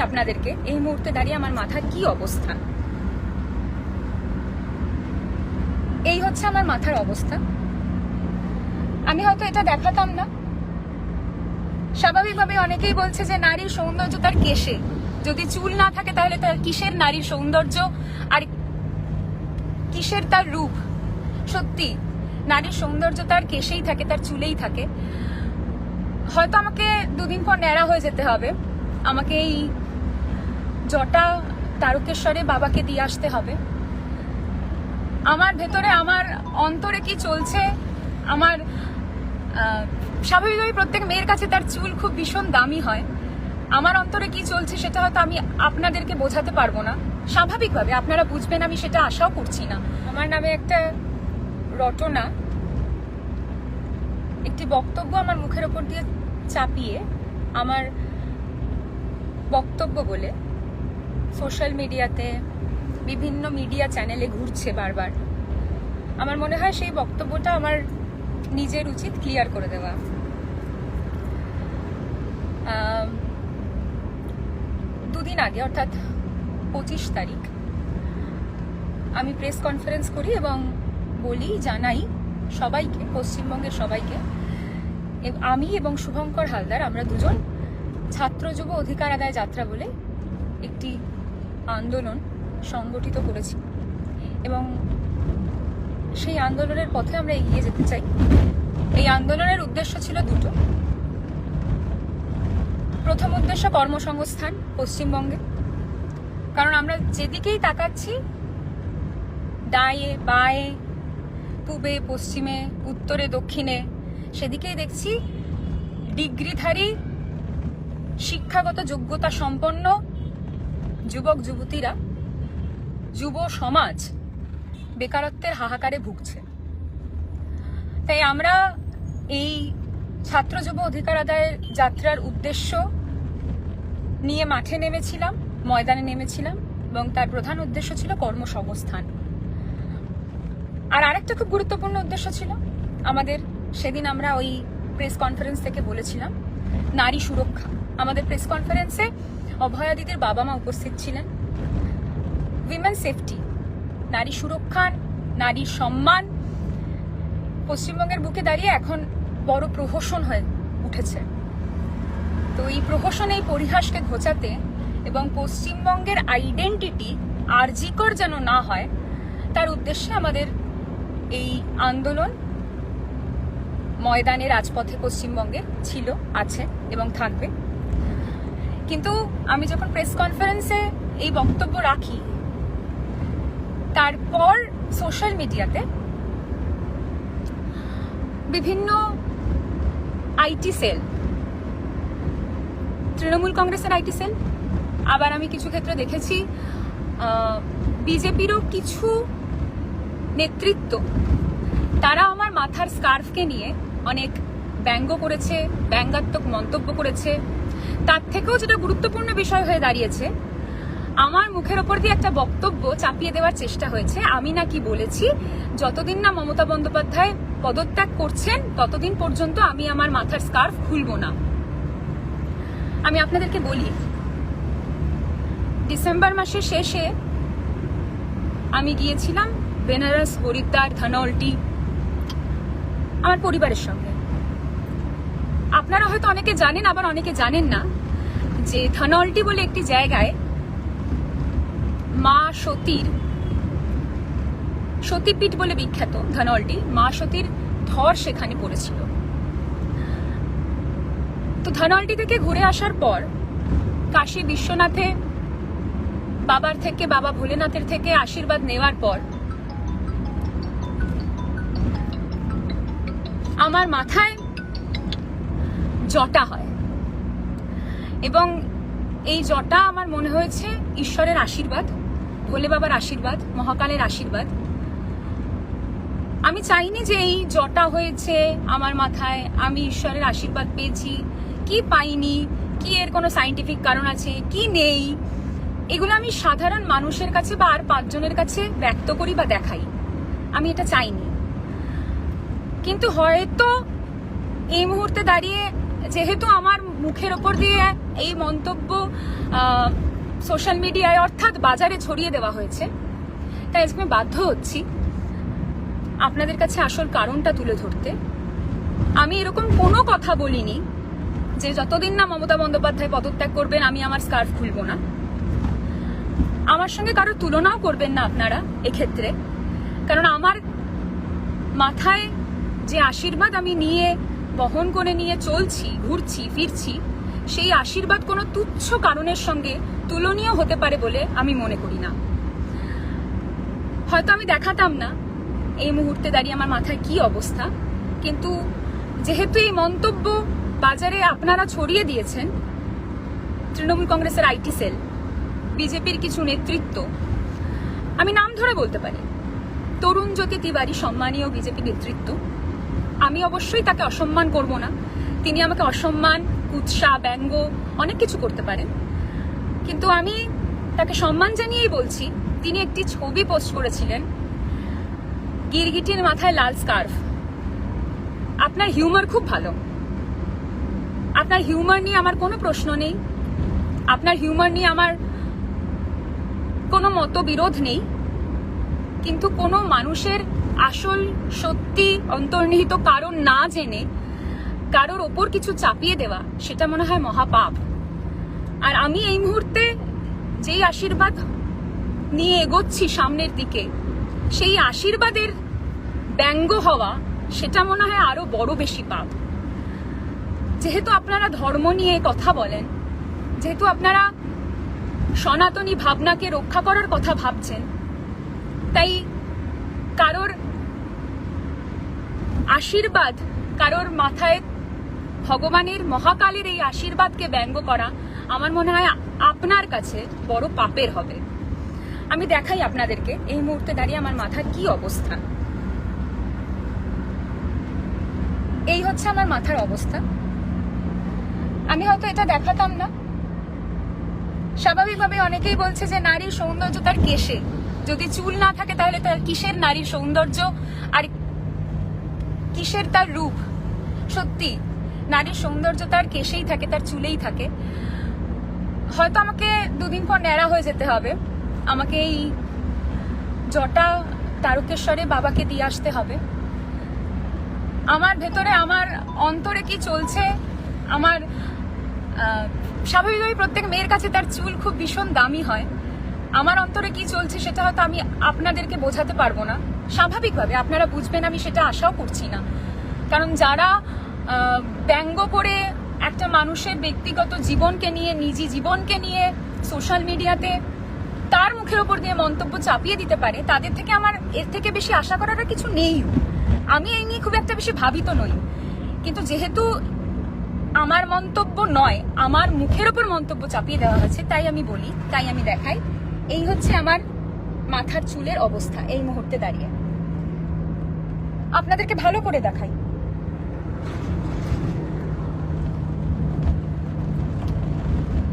আপনাদেরকে এই মুহূর্তে দাঁড়িয়ে আমার মাথার কি অবস্থা? এই হচ্ছে আমার মাথার অবস্থা। আমি হয়তো এটা দেখাতাম না। স্বাভাবিকভাবে অনেকেই বলছে যে নারীর সৌন্দর্য তার কেশে। যদি চুল না থাকে তাহলে তার কিসের নারীর সৌন্দর্য? আর কিসের তার রূপ? সত্যি, নারীর সৌন্দর্য তার কেশেই থাকে, তার চুলেই থাকে। হয়তো আমাকে দুদিন পর ন্যাড়া হয়ে যেতে হবে। আমাকে এই জটা তারকেশ্বরে বাবাকে দিয়ে আসতে হবে। আমার ভেতরে আমার অন্তরে কি চলছে, আমার স্বাভাবিকভাবে প্রত্যেক মেয়ের কাছে তার চুল খুব ভীষণ দামি হয়। আমার অন্তরে কি চলছে সেটা হয়তো আমি আপনাদেরকে বোঝাতে পারব না। স্বাভাবিকভাবে আপনারা বুঝবেন, আমি সেটা আশাও করছি না। আমার নামে একটা রটনা, একটি বক্তব্য আমার মুখের ওপর দিয়ে চাপিয়ে আমার বক্তব্য বলে সোশ্যাল মিডিয়াতে বিভিন্ন মিডিয়া চ্যানেলে ঘুরছে বারবার। আমার মনে হয় সেই বক্তব্যটা আমার নিজের উচিত ক্লিয়ার করে দেওয়া। দুদিন আগে, অর্থাৎ পঁচিশ তারিখ, আমি প্রেস কনফারেন্স করি এবং বলি, জানাই সবাইকে, পশ্চিমবঙ্গের সবাইকে আমি এবং শুভঙ্কর হালদার আমরা দুজন ছাত্র যুব অধিকার আদায় যাত্রা বলে একটি আন্দোলন সংগঠিত করেছি। এবং সেই আন্দোলনের পথে আমরা এগিয়ে যেতে চাই। এই আন্দোলনের উদ্দেশ্য ছিল দুটো। প্রথম উদ্দেশ্য কর্মসংস্থান পশ্চিমবঙ্গে। কারণ আমরা যেদিকেই তাকাচ্ছি ডায়ে বায়ে, পূবে, পশ্চিমে, উত্তরে, দক্ষিণে, সেদিকেই দেখছি ডিগ্রিধারী শিক্ষাগত যোগ্যতা সম্পন্ন যুবক, যুবতীরা, যুব সমাজ বেকারত্বের হাহাকারে ভুগছে। তাই আমরা এই ছাত্র যুব অধিকার আদায়ের যাত্রার উদ্দেশ্য নিয়ে মাঠে নেমেছিলাম, ময়দানে নেমেছিলাম এবং তার প্রধান উদ্দেশ্য ছিল কর্মসংস্থান। আর আরেকটা খুব গুরুত্বপূর্ণ উদ্দেশ্য ছিল, আমাদের সেদিন আমরা ওই প্রেস কনফারেন্স থেকে বলেছিলাম, নারী সুরক্ষা। আমাদের প্রেস কনফারেন্সে অভয়াদিদের বাবা মা উপস্থিত ছিলেন। উইমেন সেফটি নারী সুরক্ষা নারীর সম্মান। পশ্চিমবঙ্গের বুকে দাঁড়িয়ে এখন বড় প্রহসন হয়ে উঠেছে। তো এই প্রহসন, এই পরিহাসকে ঘোচাতে এবং পশ্চিমবঙ্গের আইডেন্টিটি আর্জিকর যেন না হয়, তার উদ্দেশ্যে আমাদের এই আন্দোলন ময়দানে, রাজপথে পশ্চিমবঙ্গে ছিল, আছে এবং থাকবে। কিন্তু আমি যখন প্রেস কনফারেন্সে এই বক্তব্য রাখি, তারপর সোশ্যাল মিডিয়াতে বিভিন্ন আইটি সেল তৃণমূল কংগ্রেসের আইটি সেল আবার আমি কিছু ক্ষেত্রে দেখেছি বিজেপিরও কিছু নেতৃত্ব, তারা আমার মাথার স্কার্ফকে নিয়ে অনেক ব্যঙ্গ করেছে, ব্যঙ্গাত্মক মন্তব্য করেছে তার থেকেও যেটা গুরুত্বপূর্ণ বিষয় হয়ে দাঁড়িয়েছে, আমার মুখের ওপর দিয়ে একটা বক্তব্য চাপিয়ে দেওয়ার চেষ্টা হয়েছে। আমি নাকি বলেছি, যতদিন না মমতা বন্দ্যোপাধ্যায় পদত্যাগ করছেন, ততদিন পর্যন্ত আমি আমার মাথার স্কার্ফ খুলব না। আমি আপনাদেরকে বলি, ডিসেম্বর মাসের শেষে আমি গিয়েছিলাম বেনারস হরিদ্বার ধনৌল্টি আমার পরিবারের সঙ্গে। আপনারা হয়তো অনেকে জানেন, আবার অনেকে জানেন না, যে ধনৌল্টি বলে একটি জায়গায় মা সতীর, সতীপীঠ বলে বিখ্যাত ধনৌল্টি। মা সতীর ধর সেখানে পড়েছিল। তো ধনৌল্টি থেকে ঘুরে আসার পর কাশী বিশ্বনাথে, বাবার থেকে, বাবা ভোলেনাথের থেকে আশীর্বাদ নেওয়ার পর আমার মাথায় জটা হয়। এবং এই জটা আমার মনে হয়েছে ঈশ্বরের আশীর্বাদ, ভোলে বাবার আশীর্বাদ, মহাকালের আশীর্বাদ। আমি চাইনি যে এই জটা হয়েছে আমার মাথায়, আমি ঈশ্বরের আশীর্বাদ পেয়েছি, কি পাইনি, কি এর কোনো সাইন্টিফিক কারণ আছে, কি নেই, এগুলো আমি সাধারণ মানুষের কাছে বা আর পাঁচজনের কাছে ব্যক্ত করি বা দেখাই। আমি এটা চাইনি। কিন্তু হয়তো এই মুহূর্তে দাঁড়িয়ে যেহেতু আমার মুখের ওপর দিয়ে এই মন্তব্য সোশ্যাল মিডিয়ায় অর্থাৎ বাজারে ছড়িয়ে দেওয়া হয়েছে, তাই আজকে আমি বাধ্য হচ্ছি আপনাদের কাছে আসল কারণটা তুলে ধরতে। আমি এরকম কোনো কথা বলিনি যে যতদিন না মমতা বন্দ্যোপাধ্যায় পদত্যাগ করবেন, আমি আমার স্কার্ফ খুলবো না। আমার সঙ্গে কারও তুলনাও করবেন না আপনারা এক্ষেত্রে। কারণ আমার মাথায় যে আশীর্বাদ আমি নিয়ে বহন করে নিয়ে চলছি, ঘুরছি, ফিরছি, সেই আশীর্বাদ কোনো তুচ্ছ কারণের সঙ্গে তুলনীয় হতে পারে বলে আমি মনে করি না। হয়তো আমি দেখাতাম না এই মুহূর্তে দাঁড়িয়ে আমার মাথায় কি অবস্থা, কিন্তু যেহেতু এই মন্তব্য বাজারে আপনারা ছড়িয়ে দিয়েছেন, তৃণমূল কংগ্রেসের আইটি সেল, বিজেপির কিছু নেতৃত্ব, আমি নাম ধরে বলতে পারি, তরুণ জ্যোতি তিওয়ারি সম্মানীয় বিজেপি নেতৃত্ব আমি অবশ্যই তাকে অসম্মান করব না। তিনি আমাকে অসম্মান, কুৎসা, ব্যঙ্গ, অনেক কিছু করতে পারেন কিন্তু আমি তাকে সম্মান জানিয়েই বলছি, তিনি একটি ছবি পোস্ট করেছিলেন, গিরগিটির মাথায় লাল স্কার্ফ আপনার হিউমার খুব ভালো। আপনার হিউমার নিয়ে আমার কোনো প্রশ্ন নেই। আপনার হিউমার নিয়ে আমার কোনো মতবিরোধ নেই। কিন্তু কোনো মানুষের আসল, সত্যি অন্তর্নিহিত কারণ না জেনে কারোর ওপর কিছু চাপিয়ে দেওয়া, সেটা মনে হয় মহাপাপ। আর আমি এই মুহূর্তে যেই আশীর্বাদ নিয়ে এগোচ্ছি সামনের দিকে, সেই আশীর্বাদের ব্যঙ্গ হওয়া, সেটা মনে হয় আরও বড় বেশি পাপ। যেহেতু আপনারা ধর্ম নিয়ে কথা বলেন, যেহেতু আপনারা সনাতনী ভাবনাকে রক্ষা করার কথা ভাবছেন, তাই কারোর আশীর্বাদ কারোর মাথায় ভগবানের মহাকালের এই আশীর্বাদকে ব্যঙ্গ করা আমার মনে হয় আপনার কাছে বড় পাপের হবে। আমি দেখাই আপনাদেরকে এই মুহূর্তে দাঁড়িয়ে আমার মাথার কি অবস্থা। এই হচ্ছে আমার মাথার অবস্থা। আমি হয়তো এটা দেখাতাম না। স্বাভাবিকভাবে অনেকেই বলছে যে নারীর সৌন্দর্য তার কেশে। যদি চুল না থাকে তাহলে তার কিসের নারীর সৌন্দর্য? আর কিসের তার রূপ? সত্যি, নারীর সৌন্দর্য তার কেশেই থাকে, তার চুলেই থাকে। হয়তো আমাকে দুদিন পর ন্যাড়া হয়ে যেতে হবে। আমাকে এই জটা তারকেশ্বরে বাবাকে দিয়ে আসতে হবে। আমার ভেতরে আমার অন্তরে কি চলছে? আমার স্বাভাবিকভাবে প্রত্যেক মেয়ের কাছে তার চুল খুব ভীষণ দামি হয়। আমার অন্তরে কি চলছে সেটা হয়তো আমি আপনাদেরকে বোঝাতে পারব না। স্বাভাবিকভাবে আপনারা বুঝবেন, আমি সেটা আশাও করছি না। কারণ যারা ব্যঙ্গ করে একটা মানুষের ব্যক্তিগত জীবনকে নিয়ে, নিজি জীবনকে নিয়ে সোশ্যাল মিডিয়াতে তার মুখের ওপর দিয়ে মন্তব্য চাপিয়ে দিতে পারে, তাদের থেকে আমার, এর থেকে বেশি আশা করার কিছু নেই। আমি এই নিয়ে খুব একটা বেশি ভাবিত নই। কিন্তু যেহেতু আমার মন্তব্য নয়, আমার মুখের ওপর মন্তব্য চাপিয়ে দেওয়া হয়েছে, তাই আমি বলি, তাই আমি দেখাই। এই হচ্ছে আমার মাথার চুলের অবস্থা এই মুহূর্তে দাঁড়িয়ে। আপনাদেরকে ভালো করে দেখাই।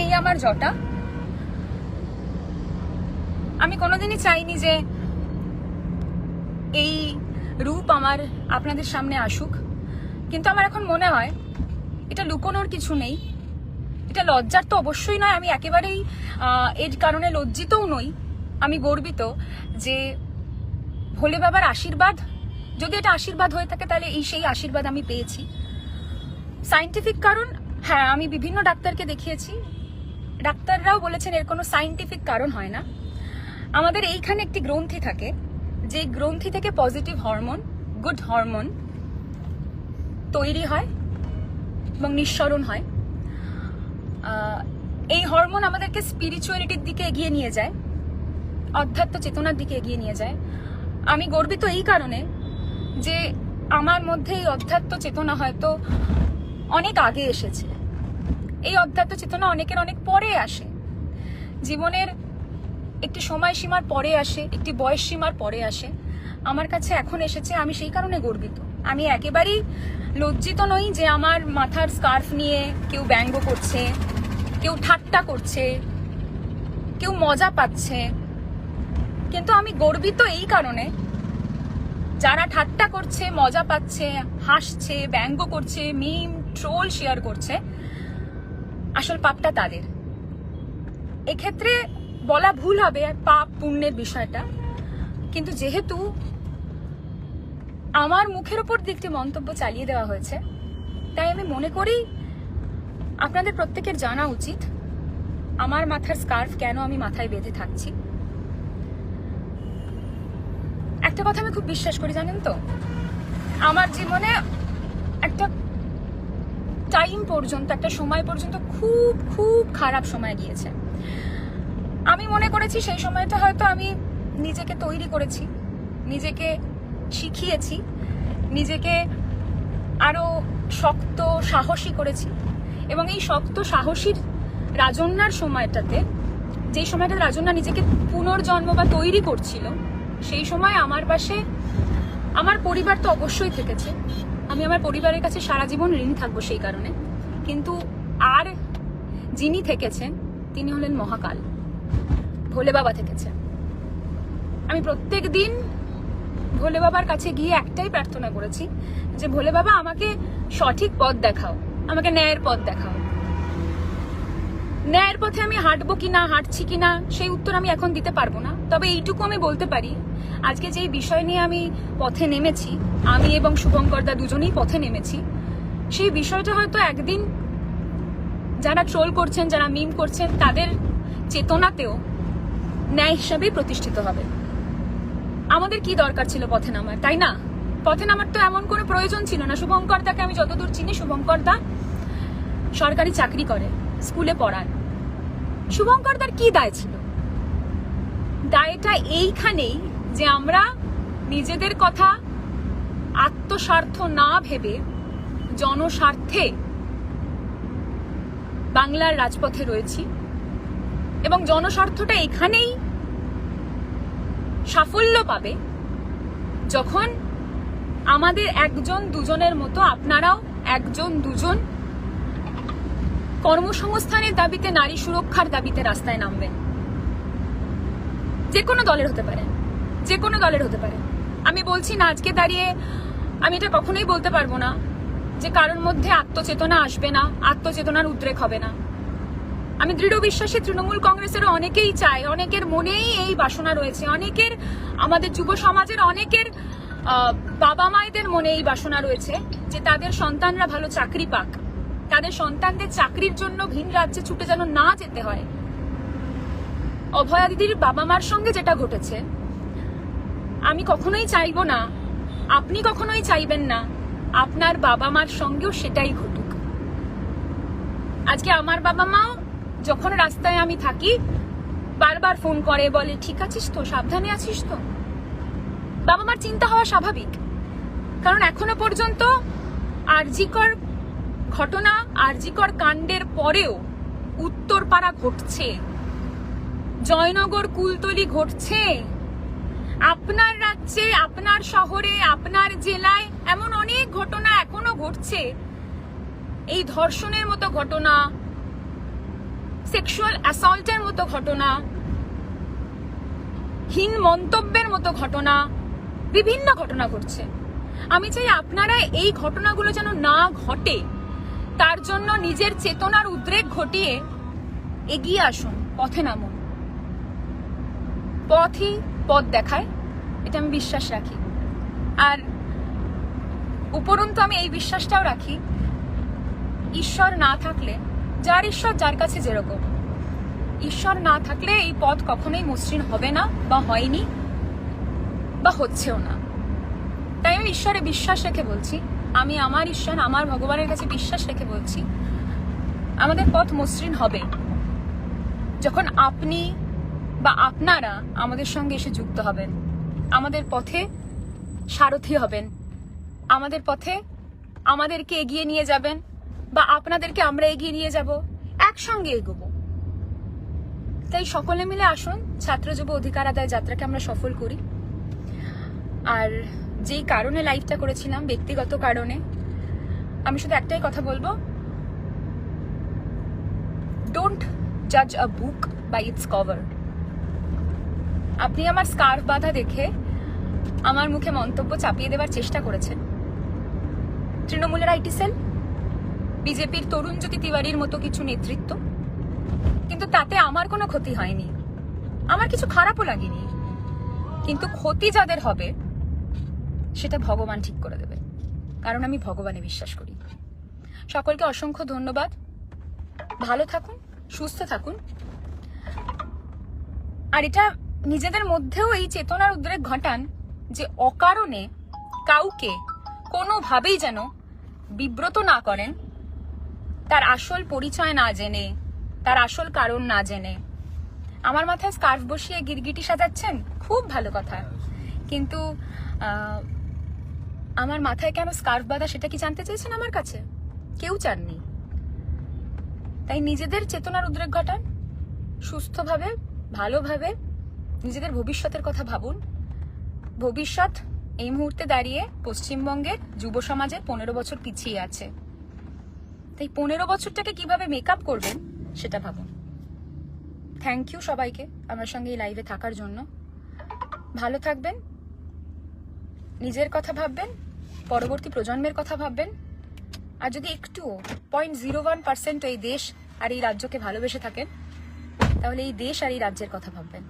এই আমার জটা। আমি কোনোদিনই চাইনি যে এই রূপ আমার আপনাদের সামনে আসুক, কিন্তু আমার এখন মনে হয় এটা লুকোনোর কিছু নেই। এটা লজ্জার তো অবশ্যই নয়, আমি একেবারেই এর কারণে লজ্জিতও নই, আমি গর্বিত যে ভোলে বাবার আশীর্বাদ, যদি এটা আশীর্বাদ হয়ে থাকে তাহলে এই সেই আশীর্বাদ আমি পেয়েছি। সাইন্টিফিক কারণ হ্যাঁ আমি বিভিন্ন ডাক্তারকে দেখিয়েছি। ডাক্তাররাও বলেছেন এর কোনো সাইন্টিফিক কারণ হয় না। আমাদের এইখানে একটি গ্রন্থি থাকে যে গ্রন্থি থেকে পজিটিভ হরমোন গুড হরমোন তৈরি হয় এবং নিঃসরণ হয়। এই হরমোন আমাদেরকে স্পিরিচুয়ালিটির দিকে এগিয়ে নিয়ে যায়, অধ্যাত্ম চেতনার দিকে এগিয়ে নিয়ে যায়। আমি গর্বিত এই কারণে যে আমার মধ্যে এই অধ্যাত্ম চেতনা হয়তো অনেক আগে এসেছে। এই অধ্যাত্ম চেতনা অনেকের অনেক পরে আসে। জীবনের একটি সময়সীমার পরে আসে, একটি বয়স সীমার পরে আসে। আমার কাছে এখন এসেছে, আমি সেই কারণে গর্বিত। আমি একেবারেই লজ্জিত নই যে আমার মাথার স্কার্ফ নিয়ে কেউ ব্যঙ্গ করছে, কেউ ঠাট্টা করছে, কেউ মজা পাচ্ছে। কিন্তু আমি গর্বিত এই কারণে। যারা ঠাট্টা করছে, মজা পাচ্ছে, হাসছে, ব্যঙ্গ করছে মিম ট্রোল শেয়ার করছে, আসল পাপটা তাদের। এক্ষেত্রে বলা ভুল হবে পাপ পুণ্যের বিষয়টা। কিন্তু যেহেতু আমার মুখের উপর দিকটি মন্তব্য চালিয়ে দেওয়া হয়েছে। তাই আমি মনে করি আপনাদের প্রত্যেকের জানা উচিত আমার মাথার স্কার্ফ কেন আমি মাথায় বেঁধে থাকছি। একটা কথা আমি খুব বিশ্বাস করি, জানেন তো? আমার জীবনে একটা টাইম পর্যন্ত, একটা সময় পর্যন্ত খুব খুব খারাপ সময় গিয়েছে। আমি মনে করেছি সেই সময়টা হয়তো আমি নিজেকে তৈরি করেছি, নিজেকে শিখিয়েছি, নিজেকে আরও শক্ত সাহসী করেছি এবং এই শক্ত সাহসীর রাজন্যার সময়টাতে, যেই সময়টা রাজন্যা নিজেকে পুনর্জন্ম বা তৈরি করছিল, সেই সময় আমার পাশে, আমার পরিবার তো অবশ্যই থেকেছে। আমি আমার পরিবারের কাছে সারা জীবন ঋণ থাকব সেই কারণে। কিন্তু আর যিনি থেকেছেন, তিনি হলেন মহাকাল। ভোলে বাবা থেকেছেন আমি প্রত্যেক দিন ভোলে বাবার কাছে গিয়ে একটাই প্রার্থনা করেছি যে, ভোলে বাবা, আমাকে সঠিক পথ দেখাও, আমাকে ন্যায়ের পথ দেখাও। ন্যায়ের পথে আমি হাঁটবো কি না, হাঁটছি কি না, সেই উত্তর আমি এখন দিতে পারব না। তবে এইটুকু আমি বলতে পারি, আজকে যেই বিষয় নিয়ে আমি পথে নেমেছি, আমি এবং শুভঙ্করদা দুজনেই পথে নেমেছি, সেই বিষয়টা হয়তো একদিন যারা ট্রোল করছেন, যারা মিম করছেন, তাদের চেতনাতেও ন্যায় হিসাবেই প্রতিষ্ঠিত হবে। আমাদের কি দরকার ছিল পথে নামার, তাই না? পথে নামার তো এমন কোনো প্রয়োজন ছিল না। শুভঙ্কর দাকে আমি যতদূর চিনি শুভঙ্কর দা সরকারি চাকরি করে, স্কুলে পড়ান শুভঙ্কর দার কি দায় ছিল? দায়টা এইখানেই যে আমরা নিজেদের কথা আত্মস্বার্থ না ভেবে জনস্বার্থে বাংলার রাজপথে রয়েছি এবং জনস্বার্থটা এখানেই সাফল্য পাবে যখন আমাদের একজন দুজনের মতো, আপনারাও একজন দুজন কর্মসংস্থানের দাবিতে, নারী সুরক্ষার দাবিতে রাস্তায় নামবেন। যে কোনো দলের হতে পারে। যে কোনো দলের হতে পারে। আমি বলছি না, আজকে দাঁড়িয়ে আমি এটা কখনোই বলতে পারব না যে কারোর মধ্যে আত্মচেতনা আসবে না, আত্মচেতনার উদ্রেক হবে না। আমি দৃঢ় বিশ্বাসী, তৃণমূল কংগ্রেসের অনেকেই চায় অনেকের মনেই এই বাসনা রয়েছে, অনেকের, আমাদের যুব সমাজের অনেকের বাবা মায়েদের মনে এই বাসনা রয়েছে যে তাদের সন্তানরা ভালো চাকরি পাক। তাদের সন্তানদের চাকরির জন্য ভিন রাজ্যে ছুটে যেন না যেতে হয়। অভয়া দিদির বাবা মার সঙ্গে যেটা ঘটেছে, আমি কখনোই চাইব না, আপনি কখনোই চাইবেন না, আপনার বাবা মার সঙ্গেও সেটাই ঘটুক। আজকে আমার বাবা মাও যখন রাস্তায় আমি থাকি, বারবার ফোন করে, বলে, ঠিক আছিস তো? সাবধানে আছিস তো? বাবা মার চিন্তা হওয়া স্বাভাবিক। কারণ এখনও পর্যন্ত আরজিকর ঘটনা, আরজিকর কাণ্ডের পরেও উত্তরপাড়া ঘটছে। জয়নগর কুলতলি ঘটছে। আপনার রাজ্যে, আপনার শহরে, আপনার জেলায় এমন অনেক ঘটনা এখনও ঘটছে। এই ধর্ষণের মতো ঘটনা সেক্সুয়াল অ্যাসল্টের মতো ঘটনা, হীন মন্তব্যের মতো ঘটনা, বিভিন্ন ঘটনা ঘটছে। আমি চাই আপনারা এই ঘটনাগুলো যেন না ঘটে, তার জন্য নিজের চেতনার উদ্রেক ঘটিয়ে এগিয়ে আসুন, পথে নামুন। পথই পথ দেখায়, এটা আমি বিশ্বাস রাখি। আর উপরন্তু আমি এই বিশ্বাসটাও রাখি, ঈশ্বর না থাকলে যার ঈশ্বর যার কাছে যেরকম। ঈশ্বর না থাকলে এই পথ কখনোই মসৃণ হবে না বা হয়নি বা হচ্ছেও না। তাই আমি ঈশ্বরে বিশ্বাস রেখে বলছি, আমি আমার ঈশ্বর, আমার ভগবানের কাছে বিশ্বাস রেখে বলছি, আমাদের পথ মসৃণ হবে। যখন আপনি বা আপনারা আমাদের সঙ্গে এসে যুক্ত হবেন, আমাদের পথে সারথি হবেন, আমাদের পথে আমাদেরকে এগিয়ে নিয়ে যাবেন বা আপনাদেরকে আমরা এগিয়ে নিয়ে যাব, একসঙ্গে এগোবো। তাই সকলে মিলে আসুন, ছাত্র যুব অধিকার আদায় যাত্রাকে আমরা সফল করি। আর যেই কারণে লাইভটা করেছিলাম, ব্যক্তিগত কারণে, আমি শুধু একটাই কথা বলব। ডোন্ট জাজ a book by its cover আপনি আমার স্কার্ফ বাঁধা দেখে আমার মুখে মন্তব্য চাপিয়ে দেওয়ার চেষ্টা করেছেন। তৃণমূলের আইটি সেল? বিজেপির তরুণ জ্যোতি তিওয়ারির মতো কিছু নেতৃত্ব? কিন্তু তাতে আমার কোনো ক্ষতি হয়নি। আমার কিছু খারাপও লাগেনি। কিন্তু ক্ষতি যাদের হবে, সেটা ভগবান ঠিক করে দেবে কারণ আমি ভগবানে বিশ্বাস করি। সকলকে অসংখ্য ধন্যবাদ। ভালো থাকুন, সুস্থ থাকুন। আর এটা নিজেদের মধ্যেও এই চেতনার উদ্রেক ঘটান যে অকারণে কাউকে কোনোভাবেই যেন বিব্রত না করেন। তার আসল পরিচয় না জেনে, তার আসল কারণ না জেনে। আমার মাথায় স্কার্ফ বসিয়ে গিরগিটি সাজাচ্ছেন? খুব ভালো কথা। কিন্তু আমার মাথায় কেন স্কার্ফ বাঁধা সেটা কি জানতে চেয়েছেন আমার কাছে? কেউ চাননি। তাই নিজেদের চেতনার উদ্রেক ঘটান। সুস্থভাবে, ভালোভাবে নিজেদের ভবিষ্যতের কথা ভাবুন। ভবিষ্যৎ এই মুহূর্তে দাঁড়িয়ে পশ্চিমবঙ্গের যুব সমাজের পনেরো বছর পিছিয়ে আছে। তাই পনেরো বছরটাকে কীভাবে মেকআপ করবেন সেটা ভাবুন। থ্যাংক ইউ সবাইকে আমার সঙ্গে এই লাইভে থাকার জন্য। ভালো থাকবেন, নিজের কথা ভাববেন, পরবর্তী প্রজন্মের কথা ভাববেন। আর যদি একটুও পয়েন্ট জিরো ওয়ান পার্সেন্ট এই দেশ আর এই রাজ্যকে ভালোবেসে থাকেন, তাহলে এই দেশ আর এই রাজ্যের কথা ভাববেন।